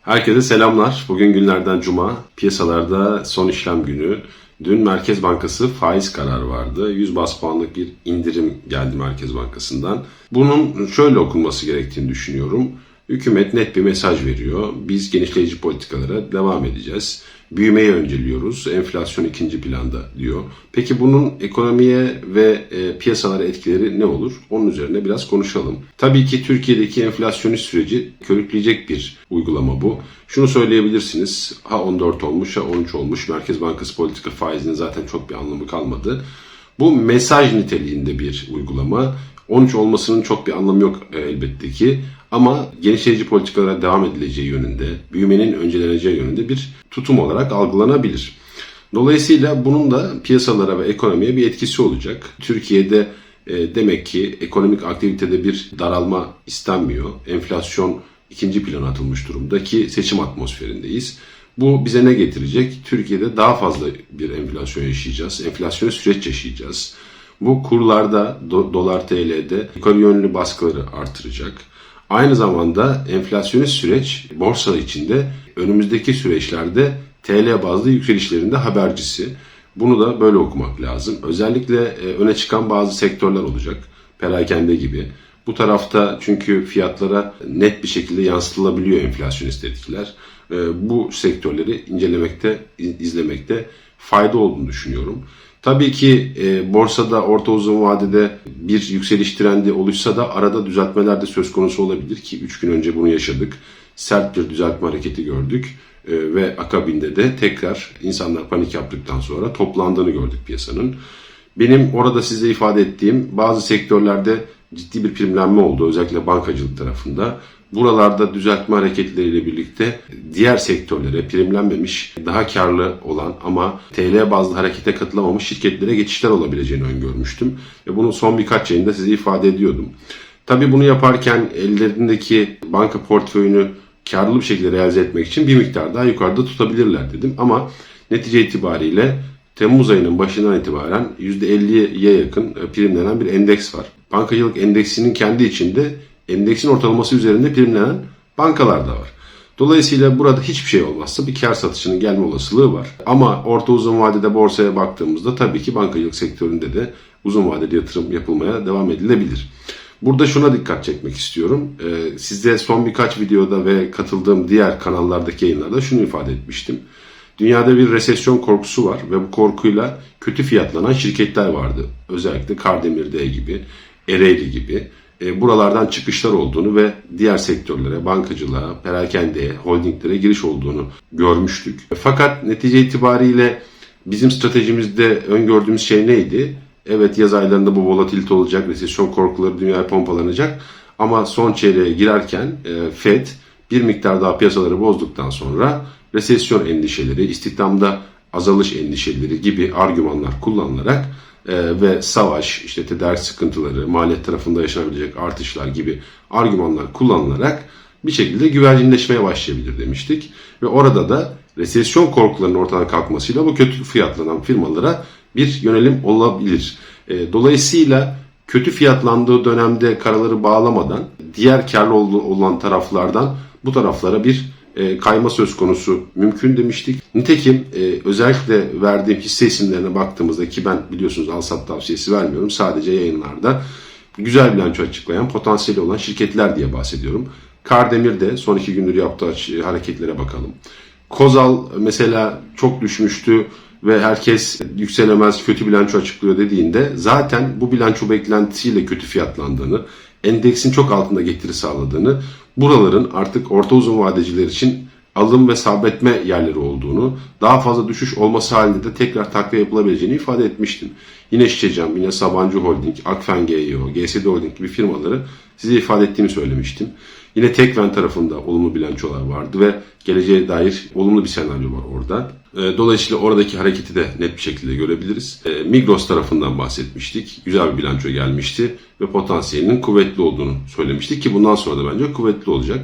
Herkese selamlar. Bugün günlerden cuma. Piyasalarda son işlem günü. Dün Merkez Bankası faiz kararı vardı. 100 bas puanlık bir indirim geldi Merkez Bankası'ndan. Bunun şöyle okunması gerektiğini düşünüyorum. Hükümet net bir mesaj veriyor. Biz genişleyici politikalara devam edeceğiz. Büyümeyi önceliyoruz. Enflasyon ikinci planda diyor. Peki bunun ekonomiye ve e, piyasalara etkileri ne olur? Onun üzerine biraz konuşalım. Tabii ki Türkiye'deki enflasyonist süreci körükleyecek bir uygulama bu. Şunu söyleyebilirsiniz. Ha 14 olmuş ha 13 olmuş. Merkez Bankası politika faizinin zaten çok bir anlamı kalmadı. Bu mesaj niteliğinde bir uygulama. 13 olmasının çok bir anlamı yok e, elbette ki. Ama genişleyici politikalara devam edileceği yönünde, büyümenin önceleneceği yönünde bir tutum olarak algılanabilir. Dolayısıyla bunun da piyasalara ve ekonomiye bir etkisi olacak. Türkiye'de e, demek ki ekonomik aktivitede bir daralma istenmiyor. Enflasyon ikinci plana atılmış durumda ki seçim atmosferindeyiz. Bu bize ne getirecek? Türkiye'de daha fazla bir enflasyon yaşayacağız. Enflasyonu süreç yaşayacağız. Bu kurlarda do, dolar TL'de yukarı yönlü baskıları artıracak. Aynı zamanda enflasyonist süreç borsa içinde önümüzdeki süreçlerde TL bazlı yükselişlerinde habercisi. Bunu da böyle okumak lazım. Özellikle e, öne çıkan bazı sektörler olacak. Perakende gibi. Bu tarafta çünkü fiyatlara net bir şekilde yansıtılabiliyor enflasyonist etkiler. E, bu sektörleri incelemekte, izlemekte fayda olduğunu düşünüyorum. Tabii ki e, borsada orta uzun vadede bir yükseliş trendi oluşsa da arada düzeltmeler de söz konusu olabilir ki 3 gün önce bunu yaşadık. Sert bir düzeltme hareketi gördük e, ve akabinde de tekrar insanlar panik yaptıktan sonra toplandığını gördük piyasanın. Benim orada size ifade ettiğim bazı sektörlerde ciddi bir primlenme oldu özellikle bankacılık tarafında. Buralarda düzeltme hareketleriyle birlikte diğer sektörlere primlenmemiş, daha karlı olan ama TL bazlı harekete katılamamış şirketlere geçişler olabileceğini öngörmüştüm. Ve bunu son birkaç yayında size ifade ediyordum. Tabii bunu yaparken ellerindeki banka portföyünü karlı bir şekilde realize etmek için bir miktar daha yukarıda tutabilirler dedim. Ama netice itibariyle Temmuz ayının başından itibaren %50'ye yakın primlenen bir endeks var. Bankacılık endeksinin kendi içinde endeksin ortalaması üzerinde primlenen bankalar da var. Dolayısıyla burada hiçbir şey olmazsa bir kar satışının gelme olasılığı var. Ama orta uzun vadede borsaya baktığımızda tabii ki bankacılık sektöründe de uzun vadeli yatırım yapılmaya devam edilebilir. Burada şuna dikkat çekmek istiyorum. Ee, size son birkaç videoda ve katıldığım diğer kanallardaki yayınlarda şunu ifade etmiştim. Dünyada bir resesyon korkusu var ve bu korkuyla kötü fiyatlanan şirketler vardı. Özellikle Kardemir gibi, Ereğli gibi e, buralardan çıkışlar olduğunu ve diğer sektörlere, bankacılığa, perakendeye, holdinglere giriş olduğunu görmüştük. Fakat netice itibariyle bizim stratejimizde öngördüğümüz şey neydi? Evet yaz aylarında bu volatilite olacak, resesyon korkuları dünyaya pompalanacak. Ama son çeyreğe girerken e, FED bir miktar daha piyasaları bozduktan sonra resesyon endişeleri, istihdamda azalış endişeleri gibi argümanlar kullanılarak e, ve savaş, işte tedarik sıkıntıları, maliyet tarafında yaşanabilecek artışlar gibi argümanlar kullanılarak bir şekilde güvercinleşmeye başlayabilir demiştik. Ve orada da resesyon korkularının ortadan kalkmasıyla bu kötü fiyatlanan firmalara bir yönelim olabilir. E, dolayısıyla kötü fiyatlandığı dönemde karaları bağlamadan diğer karlı olan taraflardan bu taraflara bir e, kayma söz konusu mümkün demiştik. Nitekim e, özellikle verdiğim hisse isimlerine baktığımızda ki ben biliyorsunuz al sat tavsiyesi vermiyorum. Sadece yayınlarda güzel bilanço açıklayan potansiyeli olan şirketler diye bahsediyorum. Kardemir de son iki gündür yaptığı hareketlere bakalım. Kozal mesela çok düşmüştü ve herkes yükselemez kötü bilanço açıklıyor dediğinde zaten bu bilanço beklentisiyle kötü fiyatlandığını, endeksin çok altında getiri sağladığını, buraların artık orta uzun vadeciler için alım ve sabretme yerleri olduğunu, daha fazla düşüş olması halinde de tekrar takviye yapılabileceğini ifade etmiştim. Yine Şişecam, yine Sabancı Holding, Akfen GEO, GSD Holding gibi firmaları size ifade ettiğimi söylemiştim. Yine Tekven tarafında olumlu bilançolar vardı ve geleceğe dair olumlu bir senaryo var orada. Ee, dolayısıyla oradaki hareketi de net bir şekilde görebiliriz. Ee, Migros tarafından bahsetmiştik. Güzel bir bilanço gelmişti ve potansiyelinin kuvvetli olduğunu söylemiştik ki bundan sonra da bence kuvvetli olacak.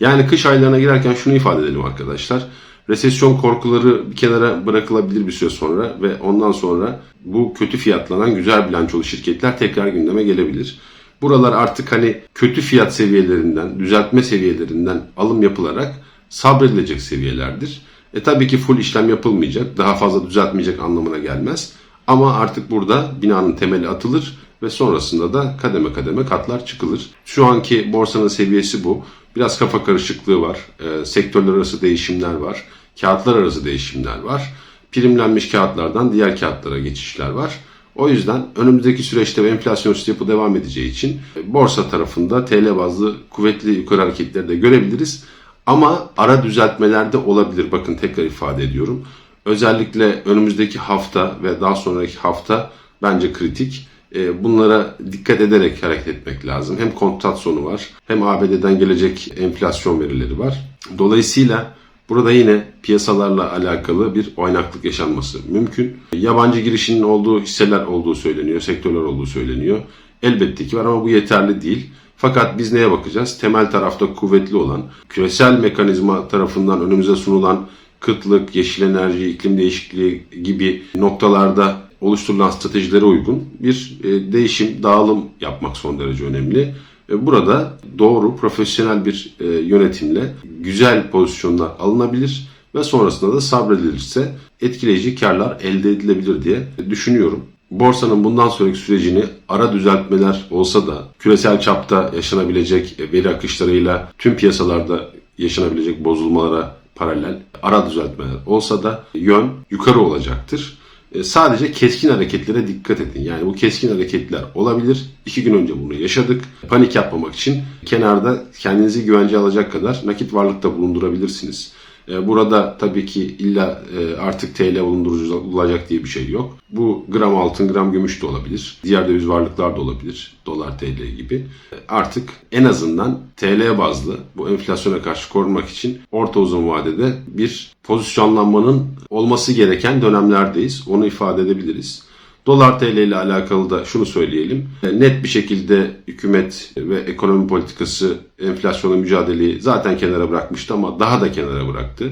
Yani kış aylarına girerken şunu ifade edelim arkadaşlar. Resesyon korkuları bir kenara bırakılabilir bir süre sonra ve ondan sonra bu kötü fiyatlanan güzel bilançolu şirketler tekrar gündeme gelebilir. Buralar artık hani kötü fiyat seviyelerinden, düzeltme seviyelerinden alım yapılarak sabredilecek seviyelerdir. E tabii ki full işlem yapılmayacak, daha fazla düzeltmeyecek anlamına gelmez. Ama artık burada binanın temeli atılır ve sonrasında da kademe kademe katlar çıkılır. Şu anki borsanın seviyesi bu. Biraz kafa karışıklığı var. E, sektörler arası değişimler var. Kağıtlar arası değişimler var. Primlenmiş kağıtlardan diğer kağıtlara geçişler var. O yüzden önümüzdeki süreçte ve enflasyonist yapı devam edeceği için e, borsa tarafında TL bazlı kuvvetli yukarı hareketleri de görebiliriz. Ama ara düzeltmeler de olabilir. Bakın tekrar ifade ediyorum. Özellikle önümüzdeki hafta ve daha sonraki hafta bence kritik. E, Bunlara dikkat ederek hareket etmek lazım. Hem kontrat sonu var hem ABD'den gelecek enflasyon verileri var. Dolayısıyla burada yine piyasalarla alakalı bir oynaklık yaşanması mümkün. Yabancı girişinin olduğu hisseler olduğu söyleniyor, sektörler olduğu söyleniyor. Elbette ki var ama bu yeterli değil. Fakat biz neye bakacağız? Temel tarafta kuvvetli olan, küresel mekanizma tarafından önümüze sunulan kıtlık, yeşil enerji, iklim değişikliği gibi noktalarda oluşturulan stratejilere uygun bir e, değişim, dağılım yapmak son derece önemli. E, Burada doğru, profesyonel bir e, yönetimle güzel pozisyonlar alınabilir ve sonrasında da sabredilirse etkileyici karlar elde edilebilir diye düşünüyorum. Borsanın bundan sonraki sürecini ara düzeltmeler olsa da küresel çapta yaşanabilecek veri akışlarıyla tüm piyasalarda yaşanabilecek bozulmalara paralel ara düzeltmeler olsa da yön yukarı olacaktır. E, Sadece keskin hareketlere dikkat edin. Yani bu keskin hareketler olabilir. İki gün önce bunu yaşadık. Panik yapmamak için kenarda kendinizi güvence alacak kadar nakit varlıkta bulundurabilirsiniz. E, Burada tabii ki illa e, artık TL bulundurulacak diye bir şey yok. Bu gram altın, gram gümüş de olabilir. Diğer döviz varlıklar da olabilir. Dolar, TL gibi. E, Artık en azından TL bazlı bu enflasyona karşı korunmak için orta uzun vadede bir pozisyonlanmanın olması gereken dönemlerdeyiz. Onu ifade edebiliriz. Dolar TL ile alakalı da şunu söyleyelim. Net bir şekilde hükümet ve ekonomi politikası enflasyonla mücadeleyi zaten kenara bırakmıştı ama daha da kenara bıraktı.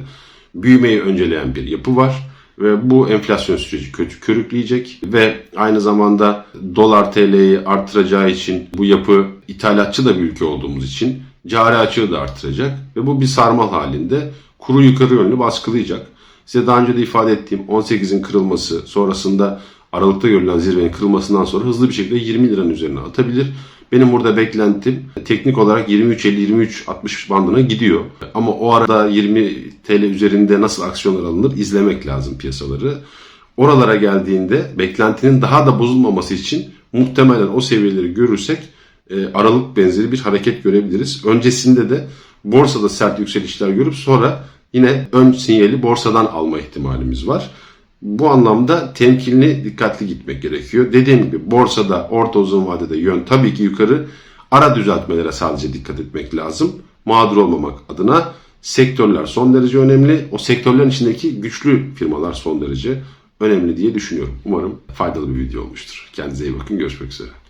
Büyümeyi önceleyen bir yapı var ve bu enflasyon süreci kötü körükleyecek ve aynı zamanda dolar TL'yi artıracağı için bu yapı ithalatçı da bir ülke olduğumuz için cari açığı da artıracak ve bu bir sarmal halinde kuru yukarı yönlü baskılayacak. Size daha önce de ifade ettiğim 18'in kırılması sonrasında Aralıkta görülen zirvenin kırılmasından sonra hızlı bir şekilde 20 liranın üzerine atabilir. Benim burada beklentim teknik olarak 23.50-23.60 bandına gidiyor. Ama o arada 20 TL üzerinde nasıl aksiyonlar alınır izlemek lazım piyasaları. Oralara geldiğinde beklentinin daha da bozulmaması için muhtemelen o seviyeleri görürsek e, aralık benzeri bir hareket görebiliriz. Öncesinde de borsada sert yükselişler görüp sonra yine ön sinyali borsadan alma ihtimalimiz var. Bu anlamda temkinli, dikkatli gitmek gerekiyor. Dediğim gibi borsada orta uzun vadede yön tabii ki yukarı. Ara düzeltmelere sadece dikkat etmek lazım. Mağdur olmamak adına sektörler son derece önemli. O sektörlerin içindeki güçlü firmalar son derece önemli diye düşünüyorum. Umarım faydalı bir video olmuştur. Kendinize iyi bakın. Görüşmek üzere.